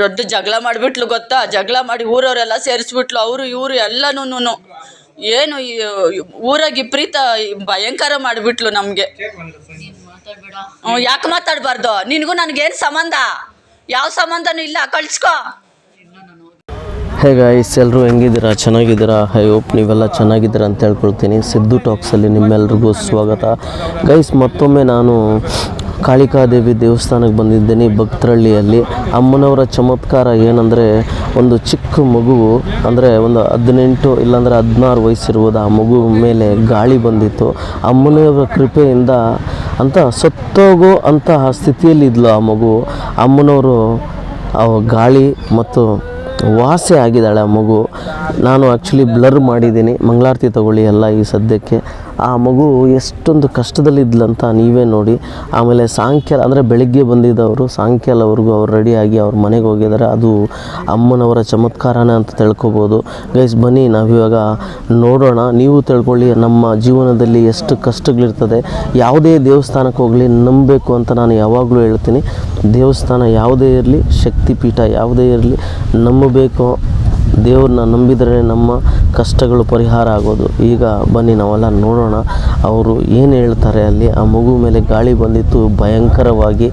ದೊಡ್ಡ ಜಗಳ ಮಾಡಿಬಿಟ್ಲು ಗೊತ್ತಾ? ಜಗಳ ಮಾಡಿ ಊರವರೆಲ್ಲ ಸೇರಿಸ್ಬಿಟ್ಲು. ಅವರು, ಇವರು ಎಲ್ಲನೂ ಏನು ಊರಾಗಿ ವಿಪರೀತ ಭಯಂಕರ ಮಾಡಿಬಿಟ್ಲು ನಮಗೆ. ಯಾಕೆ ಮಾತಾಡಬಾರ್ದು? ನಿನಗೂ ನನಗೇನು ಸಂಬಂಧ? ಯಾವ ಸಂಬಂಧನೂ ಇಲ್ಲ. ಕಳ್ಸ್ಕೊ. ಹೇ ಗಾಯ್ಸ್ ಎಲ್ಲರೂ ಹೆಂಗಿದ್ದೀರಾ? ಚೆನ್ನಾಗಿದ್ದೀರಾ? ಐ ಹೋಪ್ ನೀವೆಲ್ಲ ಚೆನ್ನಾಗಿದ್ದೀರಾ ಅಂತ ಹೇಳ್ಕೊಳ್ತೀನಿ. ಸಿದ್ದು ಟಾಕ್ಸಲ್ಲಿ ನಿಮ್ಮೆಲ್ರಿಗೂ ಸ್ವಾಗತ. ಗೈಸ್ ಮತ್ತೊಮ್ಮೆ ನಾನು ಕಾಳಿಕಾದೇವಿ ದೇವಸ್ಥಾನಕ್ಕೆ ಬಂದಿದ್ದೇನೆ ಭಕ್ತರಳ್ಳಿಯಲ್ಲಿ. ಅಮ್ಮನವರ ಚಮತ್ಕಾರ ಏನಂದರೆ, ಒಂದು ಚಿಕ್ಕ ಮಗು, ಅಂದರೆ ಒಂದು ಹದಿನೆಂಟು ಇಲ್ಲಾಂದರೆ ಹದಿನಾರು ವಯಸ್ಸಿರುವುದು ಆ ಮಗು ಮೇಲೆ ಗಾಳಿ ಬಂದಿತ್ತು. ಅಮ್ಮನವರ ಕೃಪೆಯಿಂದ ಅಂತ ಸತ್ತೋಗೋ ಅಂತಹ ಸ್ಥಿತಿಯಲ್ಲಿದ್ಲು ಆ ಮಗು. ಅಮ್ಮನವರು ಆ ಗಾಳಿ ಮತ್ತು ವಾಸೆ ಆಗಿದ್ದಾಳೆ ಆ ಮಗು. ನಾನು ಆ್ಯಕ್ಚುಲಿ ಬ್ಲರ್ ಮಾಡಿದ್ದೀನಿ. ಮಂಗಳಾರತಿ ತಗೊಳ್ಳಿ ಎಲ್ಲ ಈ ಸದ್ಯಕ್ಕೆ. ಆ ಮಗು ಎಷ್ಟೊಂದು ಕಷ್ಟದಲ್ಲಿದ್ಲಂತ ನೀವೇ ನೋಡಿ. ಆಮೇಲೆ ಸಾಯಂಕಾಲ ಅಂದರೆ ಬೆಳಗ್ಗೆ ಬಂದಿದ್ದವರು ಸಾಯಂಕಾಲವರೆಗೂ ಅವ್ರು ರೆಡಿಯಾಗಿ ಅವ್ರ ಮನೆಗೆ ಹೋಗಿದ್ದಾರೆ ಅದು ಅಮ್ಮನವರ ಚಮತ್ಕಾರನೇ ಅಂತ ತಿಳ್ಕೊಬೋದು. ಗೈಸ್ ಬನ್ನಿ, ನಾವಿವಾಗ ನೋಡೋಣ. ನೀವು ತಿಳ್ಕೊಳ್ಳಿ, ನಮ್ಮ ಜೀವನದಲ್ಲಿ ಎಷ್ಟು ಕಷ್ಟಗಳಿರ್ತದೆ. ಯಾವುದೇ ದೇವಸ್ಥಾನಕ್ಕೆ ಹೋಗಲಿ, ನಂಬಬೇಕು ಅಂತ ನಾನು ಯಾವಾಗಲೂ ಹೇಳ್ತೀನಿ. ದೇವಸ್ಥಾನ ಯಾವುದೇ ಇರಲಿ, ಶಕ್ತಿಪೀಠ ಯಾವುದೇ ಇರಲಿ, ನಂಬಬೇಕು. ದೇವ್ರನ್ನ ನಂಬಿದರೆ ನಮ್ಮ ಕಷ್ಟಗಳು ಪರಿಹಾರ ಆಗೋದು. ಈಗ ಬನ್ನಿ ನಾವೆಲ್ಲ ನೋಡೋಣ. ಅವರು ಏನು ಹೇಳ್ತಾರೆ ಅಲ್ಲಿ? ಆ ಮಗು ಮೇಲೆ ಗಾಳಿ ಬಂದಿತ್ತು ಭಯಂಕರವಾಗಿ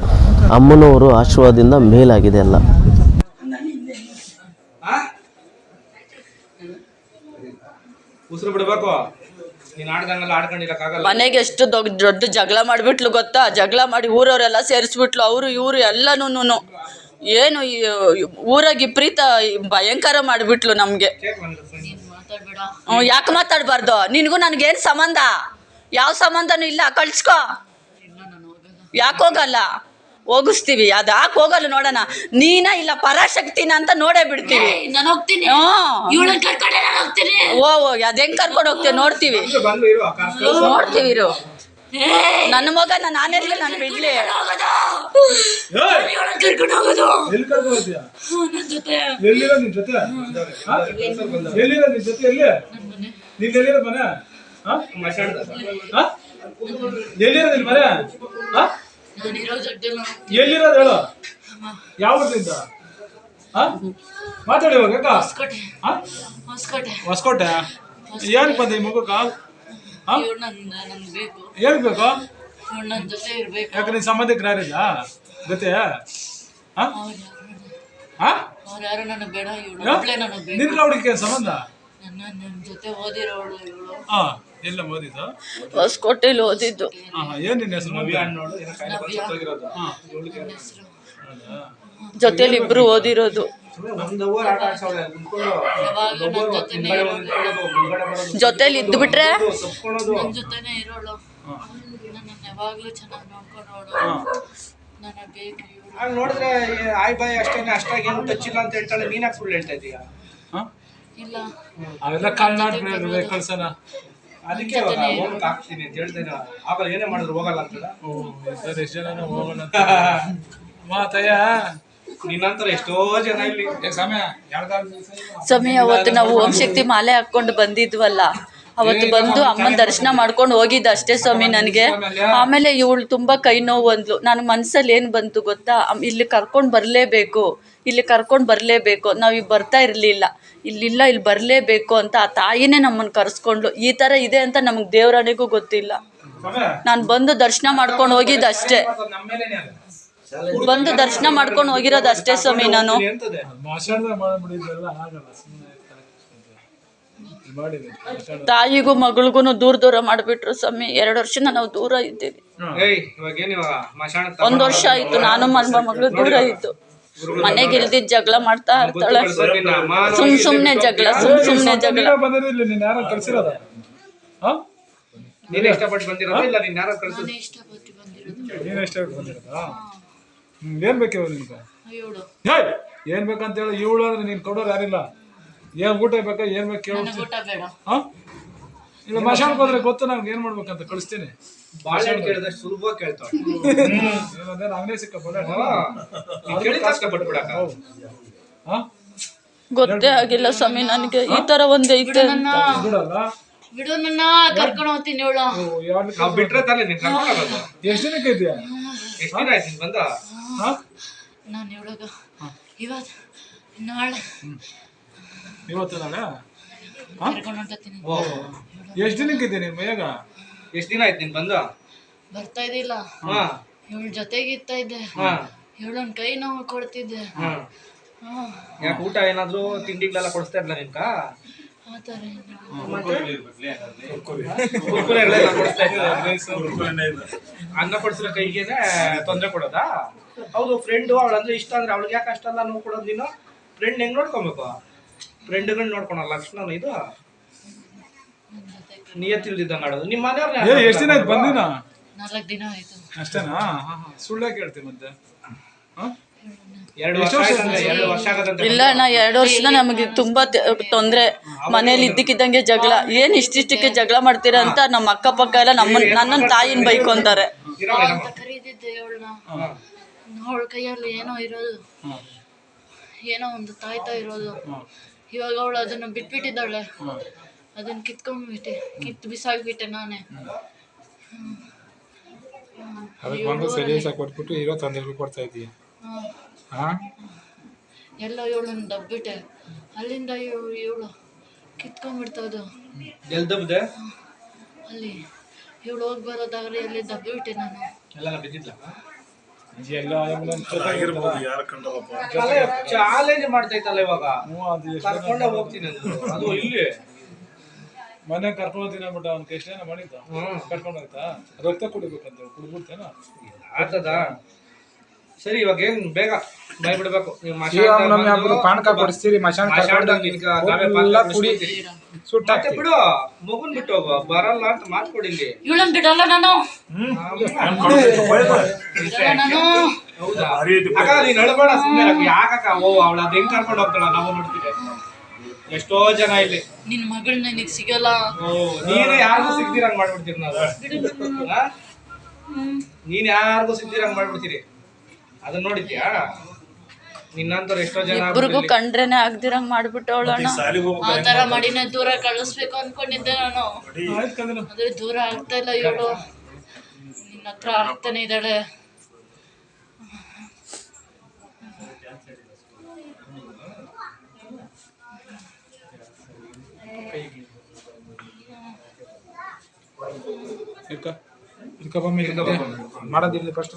ಅಮ್ಮನವರು ಆಶೀರ್ವಾದದಿಂದ ಮೇಲಾಗಿದೆ ಅಲ್ಲ. ಉಸಿರು ಬಿಡ್ಬೇಕು ಮನೆಗೆ ಎಷ್ಟು ದೊಡ್ಡ ದೊಡ್ಡ ಜಗಳ ಮಾಡಿಬಿಟ್ಲು ಗೊತ್ತಾ? ಜಗಳ ಮಾಡಿ ಊರವರೆಲ್ಲ ಸೇರಿಸ್ಬಿಟ್ಲು. ಅವರು ಇವರು ಎಲ್ಲನೂ ಏನು ಊರಾಗಿ ವಿಪರೀತ ಭಯಂಕರ ಮಾಡಿಬಿಟ್ಲು ನಮಗೆ. ಯಾಕೆ ಮಾತಾಡಬಾರ್ದು? ನಿನಗೂ ನನಗೇನು ಸಂಬಂಧ? ಯಾವ ಸಂಬಂಧನೂ ಇಲ್ಲ ಕಳ್ಸ್ಕೊ. ಯಾಕೆ ಹೋಗಲ್ಲ? ಹೋಗಿಸ್ತೀವಿ. ಅದು ಯಾಕೆ ಹೋಗಲ್ಲ ನೋಡೋಣ. ನೀನ ಇಲ್ಲ ಪರಾಶಕ್ತಿನ ಅಂತ ನೋಡೇ ಬಿಡ್ತೀವಿ. ನಾನು ಹೋಗ್ತೀನಿ. ಹ್ಞೂ ಇವಳನ್ನ ನಾನು ಹೋಗ್ತೀನಿ. ಓ ಓ ಅದು ಹೆಂಗ್ ಕರ್ಕೊಂಡು ಹೋಗ್ತೀವಿ ನೋಡ್ತೀವಿ. ಬಂದು ಇರು ಅಕ್ಕ ನೋಡ್ತೀವಿ ಇರು. ನನ್ನ ಮಗನ ನಾನೆಲ್ಲ ನಾನು ಬಿಡ್ಲಿ? ಕರ್ಕೊಂಡು ಹೋಗೋದು. ಎಲ್ಲಿ ಕರ್ಕೊಂಡು ಹೋಗ್ತೀಯಾ? ನನ್ನ ಜೊತೆ. ಎಲ್ಲಿರೋ ನಿನ್ ಜೊತೆ? ಹಾ? ಎಲ್ಲಿರೋ ನಿನ್ ಜೊತೆ? ಎಲ್ಲಿ? ನಿನ್ ಎಲ್ಲಿರೋ ಮನೆ? ಹಾ? ಹಾ? ಎಲ್ಲಿರೋ ನಿನ್ ಮನೆ? ಹಾ? ನಾನು ಇರೋ ಜಾಗದಲ್ಲಿ ಎಲ್ಲಿರೋದು ಹೇಳು. ಯಾವ ಹಾ ಮಾತಾಡಿ ಇವಾಗ ಅಕ್ಕ ಹೊಸ್ಕೋಟೆ. ಹಾ? ಹೊಸ್ಕೋಟೆ. ಹೊಸಕೋಟೆ? ಏನಕ್ಕೆ ಬಂದೆ ಈ ಮಗುಕ್ಕ ಹಾ ಇವ್ಳು ನನ್ನ ನನ್ಗೆ ಬೇಕು. ಏನಕ್ಕೆ ಬೇಕು? ಇವ್ಳು ನನ್ನ ಜೊತೆ ಇರ್ಬೇಕು. ಯಾಕೆ ನಿನ್ ಸಂಬಂಧಿಕರು ಯಾರಿಲ್ಲ? ಗೊತ್ತೇ? ಹಾ? ಹಾ? ಅವ್ರು ಯಾರು ನನಗೆ ಬೇಡ ಇವಳು ಯಾ? ಒಬ್ಳೆ ನನಗೆ ಬೇಕು ನಿನ್ಗೆ ಅವಳಿಗೆ ಸಂಬಂಧ? ನನ್ನ ನನ್ನ ಜೊತೆ ಓದಿರೋಳು ಇವಳು. ಹಾ ಎಲ್ಲ ಓದಿದ್ದು? ಹೊಸಕೋಟೆಲಿ ಓದಿದ್ದು. ಹಾ ಹಾ ಏನ್ ನಿನ್ನ ಹೆಸರು ನವ್ಯ ಹಾ. ನನ್ನ ಹೆಸರು. ಜೊತೆಲಿ ಇಬ್ರು ಓದಿರೋದು. ಯಾವಾಗಲೂ ನನ್ನ ಜೊತೆನೇ ಇರೋಳು ಜೊತೆಲಿ ಇದ್ದು ಬಿಟ್ರೆ? ನನ್ನ ಜೊತೆನೇ ಇರೋಳು. ನನ್ನ ಯಾವಾಗಲೂ ಚೆನ್ನಾಗಿ ನೋಡ್ಕೊಂಡೋಳು ನನಗೆ ಬೇಕು ಅಲ್ಲಿ ನೋಡಿದ್ರೆ ಆಯ್ ಬಾಯ್ ಅಷ್ಟೇನೆ ಅಷ್ಟಾಗಿ ಏನು ಟಚ್ಚಿಲ್ಲ ಅಂತ ಹೇಳ್ತಾಳೆ. ನೀನ್ ಯಾಕೆ ಸುಳ್ಳು ಹೇಳ್ತಾ ಇದೀಯ? ಹಾ? ಇಲ್ಲ. ಅವೆಲ್ಲ ಕರ್ನಾಟಕ ಕಳ್ಸನ ಅದಕ್ಕೆ ಹೋಗಕ್ ಆಗ್ತೀನಿ ಅಂತ ಹೇಳ್ತೇನೆ ಆಗಲ್ಲ ಏನೇ ಮಾಡಿದ್ರು ಹೋಗಲ್ಲ ಅಂತ ಓ ಸರ್ ಎಷ್ಟು ಜನ ಹೋಗೋಣ ಅಂತ ಮಾತಯ್ಯ. ನಿನ್ನಂತರ ಎಷ್ಟೋ ಜನ ಇಲ್ಲಿ. ಸಮಯ ಅವತ್ತು ನಾವು ಓಂ ಶಕ್ತಿ ಮಾಲೆ ಹಾಕೊಂಡು ಬಂದಿದ್ವಲ್ಲ ಅವತ್ತು ಬಂದು ಅಮ್ಮನ ದರ್ಶನ ಮಾಡ್ಕೊಂಡು. ಹೋಗಿದ್ದ ಅಷ್ಟೇ ಸ್ವಾಮಿ ನನಗೆ. ಆಮೇಲೆ ಇವಳು ತುಂಬ ಕೈ ನೋವು ಅಂದ್ಲು ನಾನು ಮನ್ಸಲ್ಲಿ ಏನು ಬಂತು ಗೊತ್ತಾ? ಇಲ್ಲಿ ಕರ್ಕೊಂಡು ಬರಲೇಬೇಕು. ಇಲ್ಲಿ ಕರ್ಕೊಂಡು ಬರಲೇಬೇಕು. ನಾವು ಈಗ ಬರ್ತಾ ಇರಲಿಲ್ಲ. ಇಲ್ಲಿಲ್ಲ ಇಲ್ಲಿ ಬರಲೇಬೇಕು ಅಂತ ಆ ತಾಯಿನೇ ನಮ್ಮನ್ನು ಕರೆಸ್ಕೊಂಡ್ಲು. ಈ ಥರ ಇದೆ ಅಂತ ನಮಗೆ ದೇವರನಿಗೂ ಗೊತ್ತಿಲ್ಲ. ನಾನು ಬಂದು ದರ್ಶನ ಮಾಡ್ಕೊಂಡು ಹೋಗಿದ್ದು ಅಷ್ಟೇ. ನಮ್ಮ ಮೇಲೇನೆ ಅದು ಬಂದು ದರ್ಶನ ಮಾಡ್ಕೊಂಡು ಹೋಗಿರೋದು ಅಷ್ಟೇ ಸ್ವಾಮಿ ನಾನು. ತಾಯಿಗೂ ಮಗಳಿಗೂ ದೂರ ದೂರ ಮಾಡಿಬಿಟ್ರು ಸ್ವಾಮಿ. ಎರಡು ವರ್ಷದಿಂದ ನಾವು ದೂರ ಇದ್ದೀವಿ. ಏಯ್ ಇವಾಗ ಏನ್ ಇವಾಗ ಮಶಾಣ ಒಂದು ವರ್ಷ ಆಯ್ತು ನಾನು ಮನ್ಮ ಮಗಳು ದೂರ ಇದ್ದು. ಮನೆಗೆ ಇಲ್ದಿದ್ ಜಗಳ ಮಾಡ್ತಾ ಇರ್ತಾಳೆ. ಸುಮ್ ಸುಮ್ನೆ ಜಗಳ. ಸುಮ್ ಸುಮ್ನೆ ಜಗಳ. ನೀನು ಯಾರೋ ಕಳ್ಸಿರೋದ ಹಾ? ನೀನೇ ಇಷ್ಟಪಟ್ಟು ಬಂದಿರೋದು? ಇಲ್ಲ ನೀನ್ ಯಾರೋ ಕಳ್ಸಿದ್ ನೀನೇ ಇಷ್ಟಪಟ್ಟು ಬಂದಿರೋದು ನೀನು ಎಷ್ಟು ಬಂದಿರೋದಾ ಹ್ಮ್ ಏನ್ ಬೇಕು ಇವಾಗ ನಿಮ್ಗೆ ಹೇಯ್ ಏನ್ ಬೇಕಂತ ಹೇಳಿ ಇವಳು ಅಂದ್ರೆ ನೀನ್ ಕೊಡೋರು ಯಾರಿಲ್ಲ. ಏನ್ ಊಟ ಬೇಕಾ ಏನ್ ಬೇಕು ಕೇಳು ಹಾ? ಇಲ್ಲ ಮಶಾನ್ ಹೋದ್ರೆ ಗೊತ್ತು ನನ್ಗೆ ಏನ್ ಮಾಡ್ಬೇಕಂತ ಕಳಿಸ್ತೀನಿ. ಬಾಳೆಹಣ್ಣು ಕೇಳಿದಷ್ಟು ಸುಲಭವಾಗಿ ಕೇಳ್ತಾಳೆ. ಏನಂದ್ರೆ ಅಂಗಡಿ ಸಿಕ್ಕ ಹಾಂ. ಗೊತ್ತೇ ಆಗಿಲ್ಲ ಸ್ವಾಮಿ ನನಗೆ ಈ ತರ ಒಂದೈತೆ ಐತೆ ಬಿಡಲ್ಲ. ಬಿಡು ನನ್ನ ಕರ್ಕೊಂಡು ಹೋಗ್ತೀನಿ ನಾವ್ ಬಿಟ್ರೆ ತಾನೇ ನೀನ್ ಕರ್ಕೊಂಡು ಹೋಗೋದು? ಎಷ್ಟು ದಿನಕ್ಕೆ ಇದೆಯಾ ಎಷ್ಟು ದಿನ ಆಯ್ತು ನೀನ್ ಬಂದ? ಹಾ? ನಾನು ಇವಳಗ ಇವತ್ತು ನಾಳೆ. ಇವತ್ತು ನಾಳೆ? ಕರ್ಕೊಂಡು ಹೊಂಟತೀನಿ ಓ ಎಷ್ಟು ದಿನಕ್ಕೆ ಇದ್ದೀನಿ ಮೈಯಾಗ ಎಷ್ಟು ದಿನ ಆಯ್ತು ನೀನ್ ಬಂದ? ಬರ್ತಾ ಇದ್ದಿಲ್ಲ. ಹಾ. ಇವಳ ಜೊತೆಗೆ ಇರ್ತಾ ಇದ್ದೆ. ಹಾ. ಇವಳೊಂದು ಕೈ ನೋವು ಕೊಡ್ತಿದ್ದೆ. ಹಾ. ಹಾ ಯಾಕೆ ಊಟ ಏನಾದ್ರು ತಿಂಡಿಗಳೆಲ್ಲ ಕೊಡಿಸ್ತಾ ಇರ್ಲ ನಿನ್ಕ ಅನ್ನ ಕೊಡಿಸಿರೋ ಕೈಗೆ ತೊಂದರೆ ಕೊಡೋದಾ? ಹೌದು ಫ್ರೆಂಡು ಅವಳಂದ್ರೆ ಇಷ್ಟ ಅಂದ್ರೆ ಅವಳಿಗೆ ಯಾಕೆ ಅಷ್ಟಲ್ಲ ನೋವು ಕೊಡೋದು ನೀನು? ಫ್ರೆಂಡ್ ಹೆಂಗ್ ನೋಡ್ಕೊಬೇಕು? ಫ್ರೆಂಡ್ಗಳ್ ನೋಡ್ಕೊಳ ಲಕ್ಷಣ ಇದು? ನಿಯತ್ತಿಲ್ದಿದ್ದಂಗೆ ಆಡೋದು. ನಿಮ್ಮ ಏ ಎಷ್ಟು ದಿನ ಆಯ್ತು ಬಂದಿನ? ನಾಲ್ಕು ದಿನ ಆಯ್ತು. ಅಷ್ಟೇನಾ? ಸುಳ್ಳ ಕೇಳ್ತೀನಿ ಮತ್ತೆ. ಹಾ ಎರಡು ವರ್ಷ ಆಯ್ತಂದ್ರೆ ಎರಡು ವರ್ಷ ಆಗದಂತೆ ಇಲ್ಲ ಅಣ್ಣ ಎರಡು ವರ್ಷದ ನಮಗೆ ತುಂಬಾ ತೊಂದರೆ. ಮನೇಲಿ ಇದ್ದಕ್ಕಿದ್ದಂಗೆ ಜಗಳ. ಏನ್ ಇಷ್ಟಿಷ್ಟಕ್ಕೆ ಜಗಳ ಮಾಡ್ತೀರಾ ಅಂತ ನಮ್ಮ ಅಕ್ಕಪಕ್ಕ ಎಲ್ಲ ನಮ್ಮ ನನ್ನ ತಾಯಿನ ಬೈಕೊಂತಾರೆ ಅಂತ ಕರೀದಿದ್ದೆ ಇವಳನ್ನ ಅವಳ ಕೈಯಲ್ಲಿ ಏನೋ ಇರೋದು. ಏನೋ ಒಂದು ತಾಯ್ತಾ ಇರೋದು. ಇವಾಗ ಅವಳು ಅದನ್ನು ಬಿಟ್ಬಿಟ್ಟಿದ್ದಾಳೆ. ಅದನ್ನ ಕಿತ್ಕೊಂಡ್ಬಿಟ್ಟೆ. ಕಿತ್ತು ಬಿಸಾಕ್ಬಿಟ್ಟೆ ನಾನೇ. ಅದಕ್ಕೆ ಬಂದು ಸರಿ ಕೊಟ್ಬಿಟ್ಟು ಇರೋ ತೊಂದರೆಗಳು ಕೊಡ್ತಾ ಇದೀಯ ಎಲ್ಲ ಇವಳನ್ನ ದಬ್ಬಿಟ್ಟೆ. ಅಲ್ಲಿಂದ ಇವಳು ಇವಳು ಕಿತ್ಕೊಂಡ್ಬಿಡ್ತದು ಎಲ್ ದಬ್ದೆ? ಅಲ್ಲಿ ಇವಳು ಹೋಗಿ ಬರೋ ದಾರಿಯಲ್ಲಿ ದಬ್ಬಿಬಿಟ್ಟೆ ನಾನು. ಎಲ್ಲ ಬಿದ್ದಿದ್ಲ? ಎಲ್ಲ ಆಗಿರ್ಬೋದು ಯಾರು ಚಾಲೆಂಜ್ ಮಾಡ್ತೈತಲ್ಲ ಇವಾಗ. ಕರ್ಕೊಂಡೆ ಹೋಗ್ತೀನಿ ಅದು ಇಲ್ಲಿ? ಮನೆ ಕರ್ಕೊಂಡು ಹೋಗ್ತೀನಿ ಅಂದ್ಬಿಟ್ಟು ಅವ್ನ ಎಷ್ಟೇನ ಮಾಡಿದ್ದ ಹ್ಮ್. ಕರ್ಕೊಂಡು ಹೋಗ್ತಾ ರಕ್ತ ಕುಡಿಬೇಕಂತ ಕುಡ್ಬಿಡ್ತೇನ ಆಗ್ತದ? ಸರಿ ಇವಾಗ ಏನ್ ಬೇಗ ಬೈ ಬಿಡ್ಬೇಕು ನೀವು ಶ್ರೀರಾಮನವಮಿ ಹಬ್ಬದ ಪಾನಕ ಕೊಡಿಸ್ತೀರಿ ಮಶಾನ ಕುಡಿ ಸುಟ್ಟ ಮತ್ತೆ ಬಿಡು ಮಗುನ್ ಬಿಟ್ಟು ಹೋಗು ಬರಲ್ಲ ಅಂತ ಮಾತು ಕೊಡಿಲ್ಲಿ ಇವಳನ್ ಬಿಡಲ್ಲ ನಾನು. ಹೌದಾ? ಅಕ್ಕ ನೀನ್ ಹೇಳ್ಬೇಡ ಸುಮ್ಮನೆ ಯಾಕಕ್ಕ? ಓ ಅವಳ ಅದ್ ಹೆಂಗ್ ಕರ್ಕೊಂಡು ಹೋಗ್ತಾಳ? ನಾವು ನೋಡ್ತೀವಿ. ಎಷ್ಟೋ ಜನ ಇಲ್ಲಿ. ನಿನ್ ಮಗಳ್ ನನಗ್ ಸಿಗಲ್ಲ. ಓ ನೀನು ಯಾರಿಗೂ ಸಿಗ್ದಿರಂಗ್ ಮಾಡ್ಬಿಡ್ತೀರಿ ನಾವು? ನೀನ್ ಯಾರಿಗೂ ಸಿಗ್ದಿರಂಗ್ ಮಾಡ್ಬಿಡ್ತೀರಿ. ಅದನ್ನ ನೋಡಿದ್ಯಾ? ನಿನ್ನಂತವ್ರು ಎಷ್ಟೋ ಜನ ಇಬ್ರಿಗೂ ಕಂಡ್ರೇನೆ ಆಗ್ದಿರಂಗ್ ಮಾಡ್ಬಿಟ್ಟವಳು ಅಣ್ಣ. ಆ ಥರ ಮಾಡಿನ ದೂರ ಕಳಿಸ್ಬೇಕು ಅನ್ಕೊಂಡಿದ್ದೆ ನಾನು. ಅಂದ್ರೆ ಆದ್ರೆ ದೂರ ಆಗ್ತಾ ಇಲ್ಲ ಇವಳು. ನಿನ್ನ ಹತ್ರ ಆಗ್ತಾನೆ ಇದ್ದಾಳೆ. ಮಾಡೋದಿಲ್ಲ ಫಸ್ಟ್